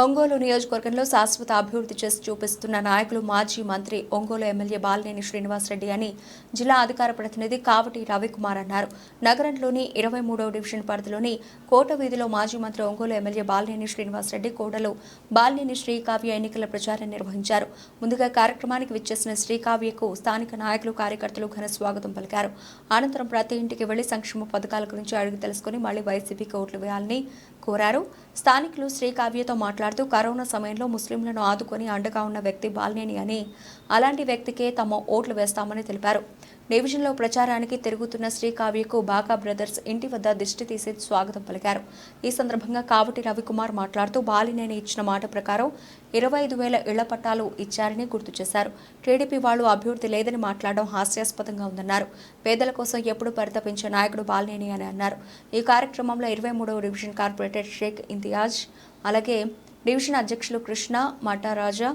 ఒంగోలు నియోజకవర్గంలో శాశ్వత అభివృద్ధి చేసి చూపిస్తున్న నాయకులు మాజీ మంత్రి ఒంగోలు ఎమ్మెల్యే బాలినేని శ్రీనివాసరెడ్డి అని జిల్లా అధికార ప్రతినిధి కావటి రవికుమార్ అన్నారు. నగరంలోని ఇరవై మూడవ డివిజన్ పరిధిలోని కోట వీధిలో మాజీ మంత్రి ఒంగోలు ఎమ్మెల్యే బాలినేని శ్రీనివాసరెడ్డి కోడలు బాలినేని శ్రీకావ్య ఎన్నికల ప్రచారం నిర్వహించారు. ముందుగా కార్యక్రమానికి విచ్చేసిన శ్రీకావ్యకు స్థానిక నాయకులు కార్యకర్తలు ఘన స్వాగతం పలికారు. అనంతరం ప్రతి ఇంటికి వెళ్ళి సంక్షేమ పథకాల గురించి అడిగి తెలుసుకుని మళ్ళీ వైసీపీకి ఓట్లు వేయాలని కోరారు. స్థానికులు శ్రీకావ్యతో మాట్లాడుతూ కరోనా సమయంలో ముస్లింలను ఆదుకొని అండగా ఉన్న వ్యక్తి బాలినేని అని అలాంటి వ్యక్తికే తమ ఓట్లు వేస్తామని తెలిపారు. డివిజన్లో ప్రచారానికి తిరుగుతున్న శ్రీకావ్యకు బాకా బ్రదర్స్ ఇంటి వద్ద దిష్టి తీసి స్వాగతం పలికారు. ఈ సందర్భంగా కావటి రవికుమార్ మాట్లాడుతూ బాలినేని ఇచ్చిన మాట ప్రకారం ఇరవై ఐదు వేల ఇళ్ళ పట్టాలు ఇచ్చారని గుర్తు చేశారు. టీడీపీ వాళ్ళు అభివృద్ధి లేదని మాట్లాడడం హాస్యాస్పదంగా ఉందన్నారు. పేదల కోసం ఎప్పుడు పరితపించే నాయకుడు బాలినేని అని అన్నారు. ఈ కార్యక్రమంలో ఇరవై మూడవ డివిజన్ కార్పొరేటర్ షేక్ ఇంతియాజ్ అలాగే డివిజన్ అధ్యక్షులు Krishna Mataraja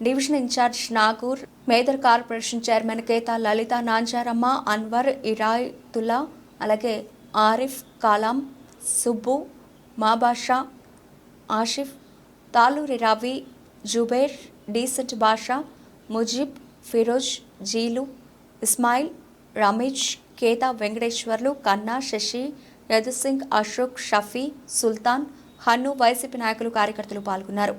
division incharge Nagur Medar corporation chairman Keta Lalitha Nanjaramma Anwar Irayatullah అలాగే ఆరిఫ్ కాలాం సుబ్బు మాబాషా ఆషిఫ్ తాలూరి రవి జుబేర్ డీసెట్ బాషా ముజీబ్ ఫిరోజ్ జీలు ఇస్మాయిల్ రమేష్ కేతా వెంకటేశ్వర్లు కన్నా శశి యదుసింగ్ అశోక్ షఫీ సుల్తాన్ హన్ను వైసీపీ నాయకులు కార్యకర్తలు పాల్గొన్నారు.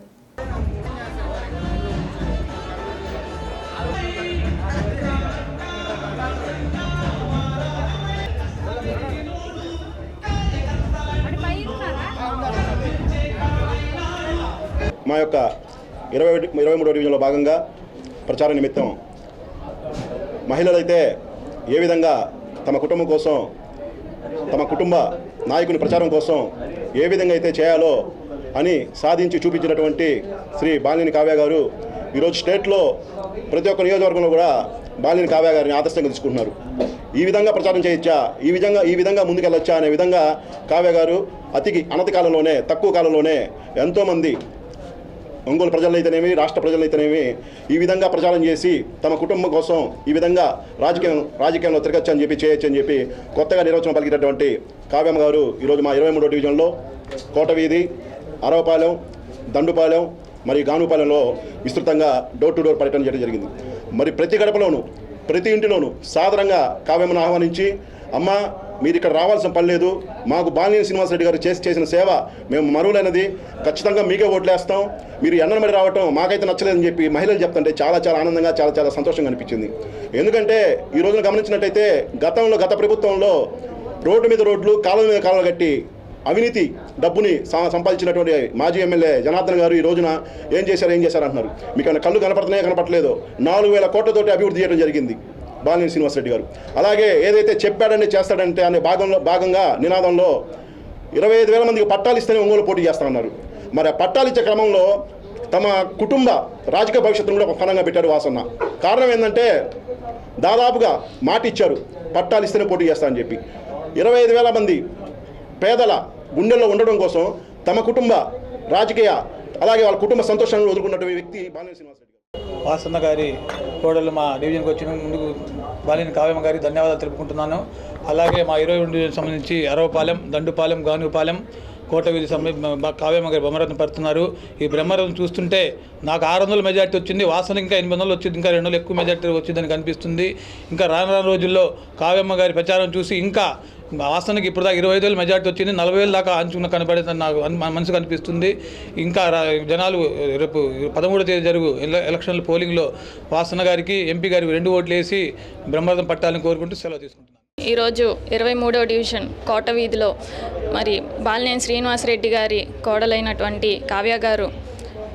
మా యొక్క ఇరవై ఒకటి- ఇరవై మూడో డివిజన్లో భాగంగా ప్రచార నిమిత్తం మహిళలైతే ఏ విధంగా తమ కుటుంబం కోసం తమ కుటుంబ నాయకుని ప్రచారం కోసం ఏ విధంగా అయితే చేయాలో అని సాధించి చూపించినటువంటి శ్రీ బాలిని కావ్య గారు ఈరోజు స్టేట్లో ప్రతి ఒక్క నియోజకవర్గంలో కూడా బాలిని కావ్య గారిని ఆదర్శంగా తీసుకుంటున్నారు. ఈ విధంగా ప్రచారం చేయొచ్చా? ఈ విధంగా ఈ విధంగా ముందుకెళ్ళొచ్చా అనే విధంగా కావ్య గారు అతికి అనతి కాలంలోనే తక్కువ కాలంలోనే ఎంతోమంది ఒంగోలు ప్రజలైతేనేమి రాష్ట్ర ప్రజలైతేనేమి ఈ విధంగా ప్రచారం చేసి తమ కుటుంబం కోసం ఈ విధంగా రాజకీయం రాజకీయంలో తిరగచ్చు అని చెప్పి చేయొచ్చు అని చెప్పి కొత్తగా నిర్వచనం పలికినటువంటి కావ్యమ్మ గారు ఈరోజు మా ఇరవై మూడో డివిజన్లో కోటవీధి అరవపాలెం దండుపాలెం మరియు గానుపాలెంలో విస్తృతంగా డోర్ టు డోర్ పర్యటన చేయడం జరిగింది. మరి ప్రతి గడపలోనూ ప్రతి ఇంటిలోనూ సాధారణంగా కావ్యమ్మను ఆహ్వానించి అమ్మ మీరు ఇక్కడ రావాల్సిన పని లేదు. మాకు బాలినేని శ్రీనివాసరెడ్డి గారు చేసి చేసిన సేవ మేము మరువులైనది. ఖచ్చితంగా మీకే ఓట్లేస్తాం. మీరు ఎన్నడమడి రావటం మాకైతే నచ్చలేదని చెప్పి మహిళలు చెప్తుంటే చాలా చాలా ఆనందంగా చాలా చాలా సంతోషంగా అనిపించింది. ఎందుకంటే ఈ రోజున గమనించినట్టయితే గతంలో గత ప్రభుత్వంలో రోడ్డు మీద రోడ్లు కాలువ మీద కాలువలు కట్టి అవినీతి డబ్బుని సంపాదించినటువంటి మాజీ ఎమ్మెల్యే జనార్దన్ గారు ఈ రోజున ఏం చేశారు ఏం చేశారు అంటున్నారు. మీకు కళ్ళు కనపడుతున్నాయో కనపడలేదు నాలుగు వేల కోట్లతోటి అభివృద్ధి చేయడం జరిగింది. బాలినేని శ్రీనివాసరెడ్డి గారు. అలాగే ఏదైతే చెప్పాడని చేస్తాడంటే అనే భాగంలో భాగంగా నినాదంలో ఇరవై ఐదు వేల మందికి పట్టాలు ఇస్తేనే ఒంగోలు పోటీ చేస్తామన్నారు మరి ఆ పట్టాలు ఇచ్చే క్రమంలో తమ కుటుంబ రాజకీయ భవిష్యత్తును కూడా ఒక ఫలంగా పెట్టాడు వాసన్న. కారణం ఏంటంటే దాదాపుగా మాట ఇచ్చారు పట్టాలు ఇస్తేనే పోటీ చేస్తామని చెప్పి. ఇరవై ఐదు వేల మంది పేదల గుండెల్లో ఉండడం కోసం తమ కుటుంబ రాజకీయ అలాగే వాళ్ళ కుటుంబ సంతోషాన్ని వదులుకున్నటువంటి వ్యక్తి బాలినేని శ్రీనివాసరెడ్డి. వాసన్న గారి కోడలు మా డివిజన్కి వచ్చిన ముందుకు బాలిన కావ్యమ్మ గారికి ధన్యవాదాలు తెలుపుకుంటున్నాను. అలాగే మా ఇరవై రెండు డివిజన్ సంబంధించి అరవపాలెం దండుపాలెం గానుపాలెం కోట వీధి కావ్యమ్మ గారి బ్రహ్మరథం పడుతున్నారు. ఈ బ్రహ్మరథం చూస్తుంటే నాకు ఆరు వందల మెజార్టీ వచ్చింది వాసన ఇంకా ఎనిమిది వందలు వచ్చింది ఇంకా రెండు వందలు ఎక్కువ మెజార్టీ వచ్చిందని కనిపిస్తుంది. ఇంకా రాను రాను రోజుల్లో కావ్యమ్మ గారి ప్రచారం చూసి ఇంకా వాసనకి ఇప్పుడు దాకా ఇరవై ఐదు వేలు మెజార్టీ వచ్చింది. నలభై వేలు దాకా అంచుకున్న కనబడేది నాకు మన మనసు కనిపిస్తుంది ఇంకా జనాలు రేపు పదమూడో తేదీ జరుగు ఎలక్షన్ల పోలింగ్లో వాసన గారికి ఎంపీ గారికి రెండు ఓట్లు వేసి బ్రహ్మరథం పట్టాలని కోరుకుంటూ సెలవు తీసుకుంటున్నాను. ఈరోజు ఇరవై మూడో డివిజన్ కోట వీధిలో మరి బాలినేని శ్రీనివాసరెడ్డి గారి కోడలైనటువంటి కావ్య గారు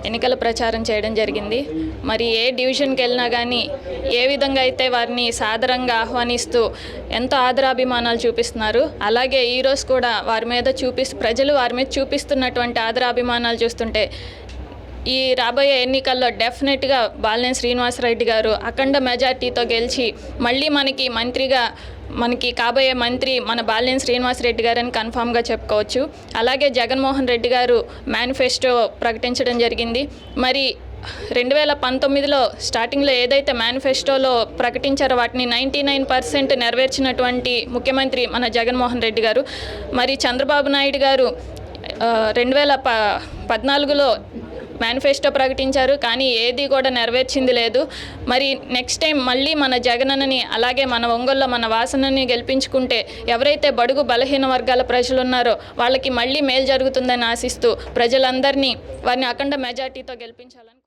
ఎన్నికల ప్రచారం చేయడం జరిగింది. మరి ఏ డివిజన్కి వెళ్ళినా కానీ ఏ విధంగా అయితే వారిని సాదరంగా ఆహ్వానిస్తూ ఎంతో ఆదరాభిమానాలు చూపిస్తున్నారు అలాగే ఈరోజు కూడా వారి మీద చూపిస్తూ ప్రజలు వారి మీద చూపిస్తున్నటువంటి ఆదరాభిమానాలు చూస్తుంటే ఈ రాబోయే ఎన్నికల్లో డెఫినెట్గా బాలినేని శ్రీనివాసరెడ్డి గారు అఖండ మెజార్టీతో గెలిచి మళ్ళీ మనకి మంత్రిగా మనకి కాబోయే మంత్రి మన బాలినేని శ్రీనివాసరెడ్డి గారని కన్ఫామ్గా చెప్పుకోవచ్చు. అలాగే జగన్మోహన్ రెడ్డి గారు మేనిఫెస్టో ప్రకటించడం జరిగింది. మరి రెండు వేల పంతొమ్మిదిలో స్టార్టింగ్లో ఏదైతే మేనిఫెస్టోలో ప్రకటించారో వాటిని నైంటీ నైన్ పర్సెంట్ నెరవేర్చినటువంటి ముఖ్యమంత్రి మన జగన్మోహన్ రెడ్డి గారు. మరి చంద్రబాబు నాయుడు గారు రెండు వేల ప పద్నాలుగులో మేనిఫెస్టో ప్రకటించారు కానీ ఏది కూడా నెరవేర్చింది లేదు. మరి నెక్స్ట్ టైం మళ్ళీ మన జగనన్నని అలాగే మన ఒంగోల్లో మన వాసనని గెలిపించుకుంటే ఎవరైతే బడుగు బలహీన వర్గాల ప్రజలు ఉన్నారో వాళ్ళకి మళ్ళీ మేలు జరుగుతుందని ఆశిస్తూ ప్రజలందరినీ వారిని అఖండ మెజార్టీతో గెలిపించాలని